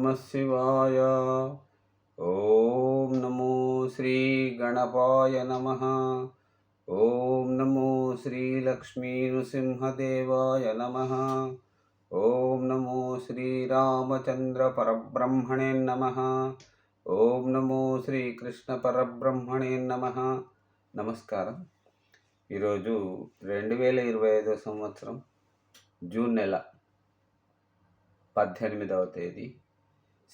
నమ శివాయ ఓం నమో శ్రీ గణపాయ నమ ఓం నమో శ్రీ లక్ష్మీనృసింహదేవాయ నమ ఓం నమో శ్రీరామచంద్ర పరబ్రహ్మణే నమ ఓం నమో శ్రీకృష్ణ పరబ్రహ్మణే నమ నమస్కారం ఈరోజు రెండు వేల ఇరవై ఐదో సంవత్సరం జూన్ నెల పద్దెనిమిదవ తేదీ.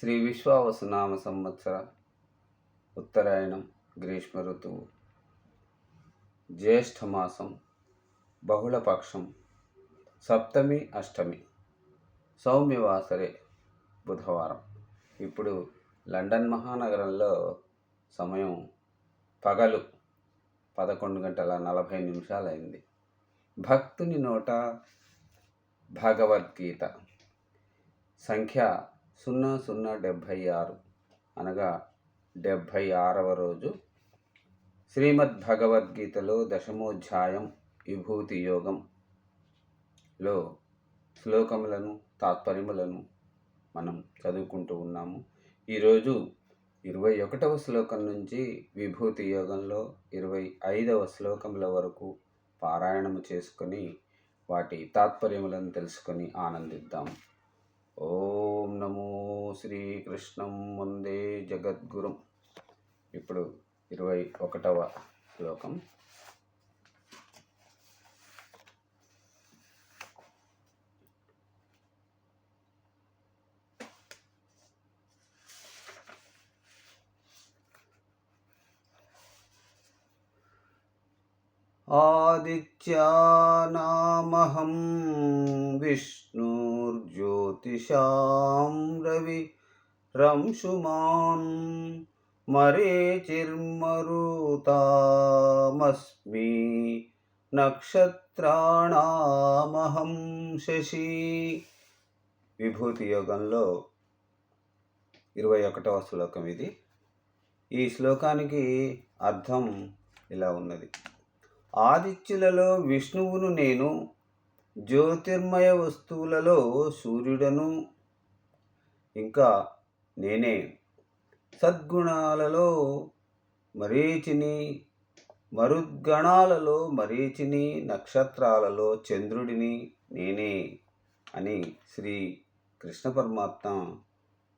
శ్రీ విశ్వావసునామ సంవత్సర ఉత్తరాయణం గ్రీష్మ ఋతువు. జ్యేష్ఠమాసం బహుళపక్షం సప్తమి అష్టమి సౌమ్యవాసరే బుధవారం. ఇప్పుడు లండన్ మహానగరంలో సమయం పగలు పదకొండు గంటల నలభై నిమిషాలైంది. భక్తుని నోట భగవద్గీత సంఖ్య సున్నా సున్నా డెబ్భై ఆరు అనగా డెబ్భై ఆరవ రోజు శ్రీమద్ భగవద్గీతలో దశమోధ్యాయం విభూతి యోగంలో శ్లోకములను తాత్పర్యములను మనం చదువుకుంటూ ఉన్నాము. ఈరోజు ఇరవై ఒకటవ శ్లోకం నుంచి విభూతి యోగంలో ఇరవై ఐదవ శ్లోకముల వరకు పారాయణము చేసుకొని వాటి తాత్పర్యములను తెలుసుకొని ఆనందిద్దాం. ఓం నమో శ్రీకృష్ణం వందే జగద్గురం. ఇప్పుడు ఇరవై ఒకటవ శ్లోకం. आदित्यानामहं विष्णुर्ज्योतिषां रवि रंशुमान् मरेचिर्मरुतामस्मि నక్షత్రాణామహం శశి విభూతి యోగంలో ఇరవై ఒకటవ శ్లోకం ఇది ఈ శ్లోకానికి అర్థం ఇలా ఉన్నది ఆదిత్యులలో విష్ణువును నేను జ్యోతిర్మయ వస్తువులలో సూర్యుడను ఇంకా నేనే. సద్గుణాలలో మరీచిని మరుద్గణాలలో మరీచిని నక్షత్రాలలో చంద్రుడిని నేనే అని శ్రీ కృష్ణ పరమాత్మ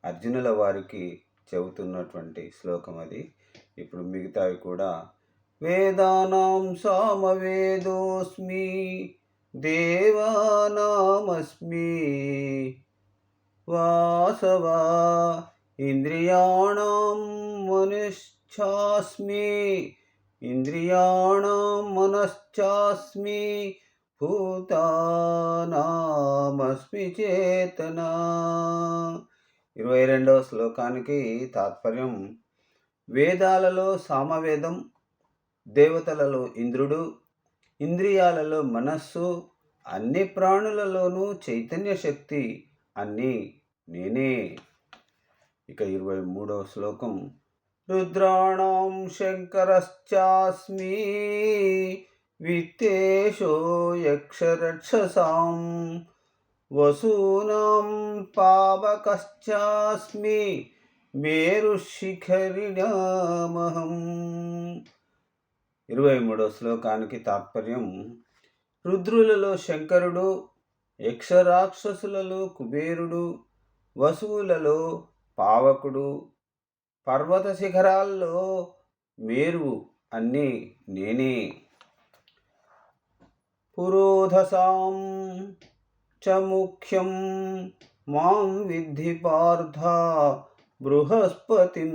అర్జునుల వారికి చెబుతున్నటువంటి శ్లోకం అది ఇప్పుడు మిగతావి కూడా వేదానాం సామవేదోస్మి దేవానామస్మి వాసవా ఇంద్రియాణం మనుష్యాస్మి ఇంద్రియాణం మనశ్చాస్మి భూతానామస్మి చేతన ఇరవై రెండవ శ్లోకానికి తాత్పర్యం వేదాలలో సామవేదం దేవతలలో ఇంద్రుడు ఇంద్రియాలలో మనస్సు అన్ని ప్రాణులలోనూ చైతన్య శక్తి అన్నీ నేనే. ఇక ఇరవై మూడవ శ్లోకం. రుద్రాణం శంకరశ్చాస్మి విత్తేషో యక్షరక్షసాం వసూనాం పావకశ్చాస్మి మేరుశిఖరిణామహం. ఇరవై మూడో శ్లోకానికి తాత్పర్యం. రుద్రులలో శంకరుడు యక్షరాక్షసులలో కుబేరుడు వసువులలో పావకుడు పర్వత శిఖరాల్లో మేరువు అన్నీ నేనే. పురోధసాం చ ముఖ్యం మాం విద్ధి పార్థ బృహస్పతిం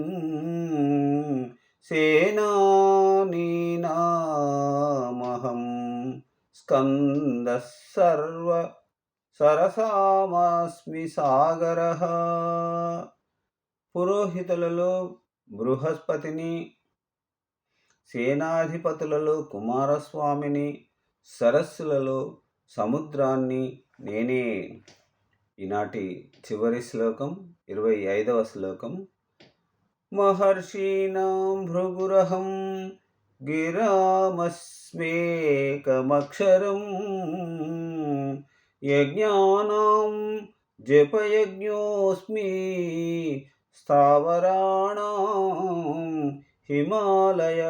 సేనానీనామహం స్కంద సర్వ సరసామస్మి సాగర పురోహితులలో బృహస్పతిని సేనాధిపతులలో కుమారస్వామిని సరస్సులలో సముద్రాన్ని నేనే. ఈనాటి చివరి శ్లోకం ఇరవై ఐదవ శ్లోకం. మహర్షీణాం భృగురహం గిరామస్మేకమక్షరం యజ్ఞానం జపయజ్ఞోస్మి స్థావరాణం హిమాలయ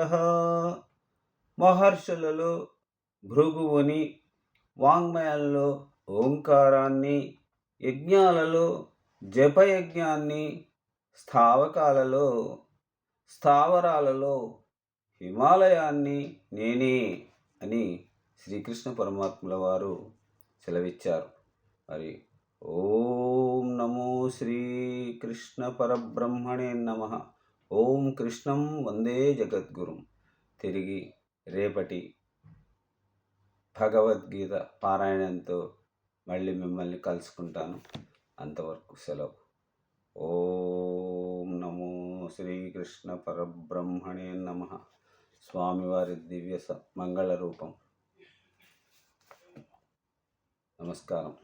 మహర్షులలో భృగువుని వాంగ్మయాల్లో ఓంకారాన్ని యజ్ఞాలలో జపయజ్ఞాన్ని స్థావకాలలో స్థావరాలలో హిమాలయాన్ని నేనే అని శ్రీకృష్ణ పరమాత్ముల వారు సెలవిచ్చారు. మరి ఓం నమో శ్రీకృష్ణ పరబ్రహ్మణే నమ. ఓం కృష్ణం వందే జగద్గురుం. తిరిగి రేపటి భగవద్గీత పారాయణంతో మళ్ళీ మిమ్మల్ని కలుసుకుంటాను. అంతవరకు సెలవు. ఓ శ్రీకృష్ణ పరబ్రహ్మణే నమ. స్వామివారి దివ్య స మంగళ రూపం. నమస్కారం.